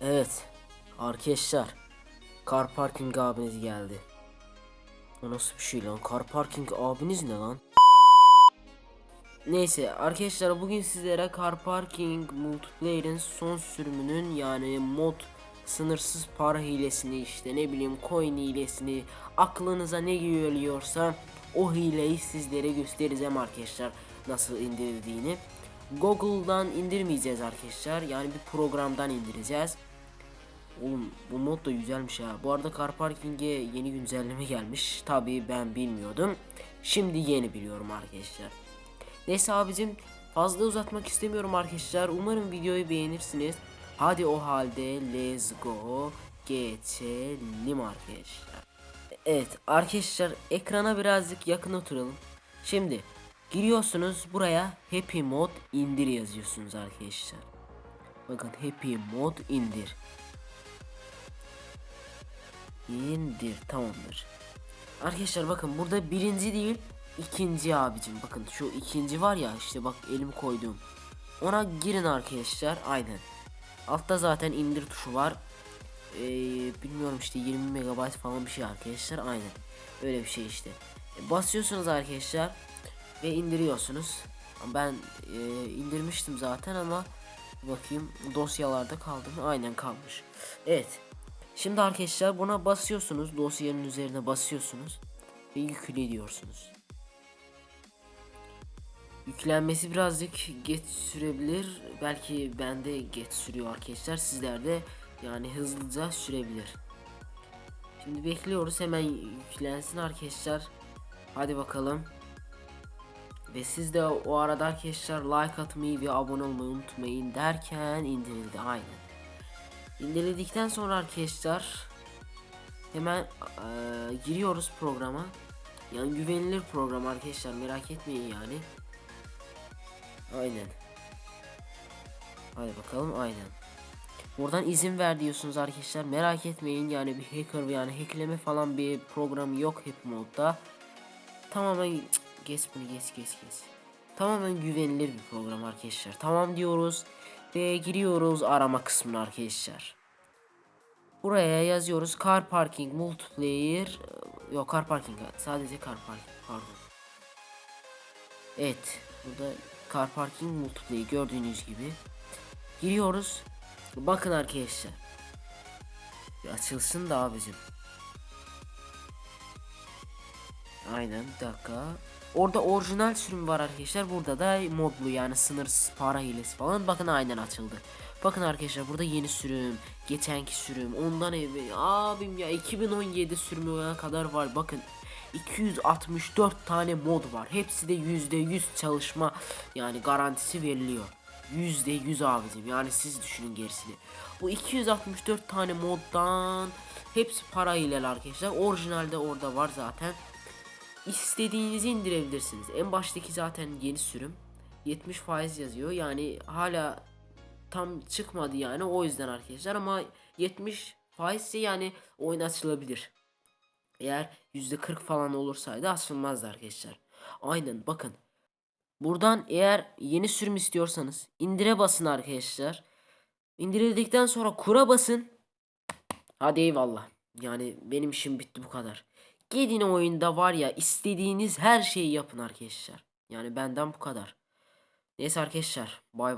Evet. Arkadaşlar. Car parking abiniz geldi. O nasıl bir şey lan? Car parking abiniz ne lan? Neyse arkadaşlar bugün sizlere Car Parking Multiplayer'in son sürümünün yani mod sınırsız para hilesini işte ne bileyim coin hilesini aklınıza ne geliyorsa o hileyi sizlere göstereceğim arkadaşlar nasıl indirildiğini. Google'dan indirmeyeceğiz arkadaşlar yani bir programdan indireceğiz. Oğlum bu mod da güzelmiş ha. Bu arada Car Parking'e yeni güncelleme gelmiş. Tabii ben bilmiyordum. Şimdi yeni biliyorum arkadaşlar. Neyse abicim fazla uzatmak istemiyorum arkadaşlar. Umarım videoyu beğenirsiniz. Hadi o halde let's go geçelim arkadaşlar. Evet arkadaşlar ekrana birazcık yakın oturalım. Şimdi giriyorsunuz buraya Happy Mod indir yazıyorsunuz arkadaşlar. Bakın Happy Mod indir. İndir tamamdır. Arkadaşlar bakın burada birinci değil ikinci abicim bakın şu ikinci var ya işte bak elim koydum. Ona girin arkadaşlar aynen. Altta zaten indir tuşu var. Ee, bilmiyorum işte 20 megabayt falan bir şey arkadaşlar aynen. Öyle bir şey işte. E, basıyorsunuz arkadaşlar ve indiriyorsunuz. Ben e, indirmiştim zaten ama bakayım dosyalarda kaldı mı? Aynen kalmış. Evet. Şimdi arkadaşlar buna basıyorsunuz. Dosyanın üzerine basıyorsunuz. Ve yükle diyorsunuz. Yüklenmesi birazcık geç sürebilir. Belki bende geç sürüyor arkadaşlar. Sizlerde yani hızlıca sürebilir. Şimdi bekliyoruz hemen yüklensin arkadaşlar. Hadi bakalım. Ve siz de o arada arkadaşlar like atmayı ve abone olmayı unutmayın derken indirildi aynen. İndirdikten sonra arkadaşlar hemen eee, giriyoruz programa. Yani güvenilir program arkadaşlar merak etmeyin yani. Aynen. Hadi bakalım aynen. Buradan izin ver diyorsunuz arkadaşlar. Merak etmeyin yani bir hacker yani hackleme falan bir program yok hep modda. Tamamen geç bunu geç geç geç. Tamamen güvenilir bir program arkadaşlar. Tamam diyoruz ve giriyoruz arama kısmına arkadaşlar. Buraya yazıyoruz car parking multiplayer yok car parking sadece car parking pardon. Evet burada car parking multiplayer gördüğünüz gibi giriyoruz. Bakın arkadaşlar. Bir açılsın da abicim. Aynen bir dakika. Orada orijinal sürüm var arkadaşlar. Burada da modlu yani sınırsız para hilesi falan. Bakın aynen açıldı. Bakın arkadaşlar burada yeni sürüm, geçenki sürüm, ondan evvel abim ya 2017 sürümüne kadar var. Bakın 264 tane mod var. Hepsi de %100 çalışma yani garantisi veriliyor. %100 abicim yani siz düşünün gerisini. Bu 264 tane moddan hepsi para ile arkadaşlar. Orijinalde orada var zaten. İstediğinizi indirebilirsiniz. En baştaki zaten yeni sürüm. 70 faiz yazıyor. Yani hala tam çıkmadı yani o yüzden arkadaşlar ama 70 faizse yani oyun açılabilir. Eğer %40 falan olursaydı açılmazdı arkadaşlar. Aynen bakın. Buradan eğer yeni sürüm istiyorsanız indire basın arkadaşlar. İndirildikten sonra kura basın. Hadi eyvallah. Yani benim işim bitti bu kadar. Gidin oyunda var ya istediğiniz her şeyi yapın arkadaşlar. Yani benden bu kadar. Neyse arkadaşlar bay bay.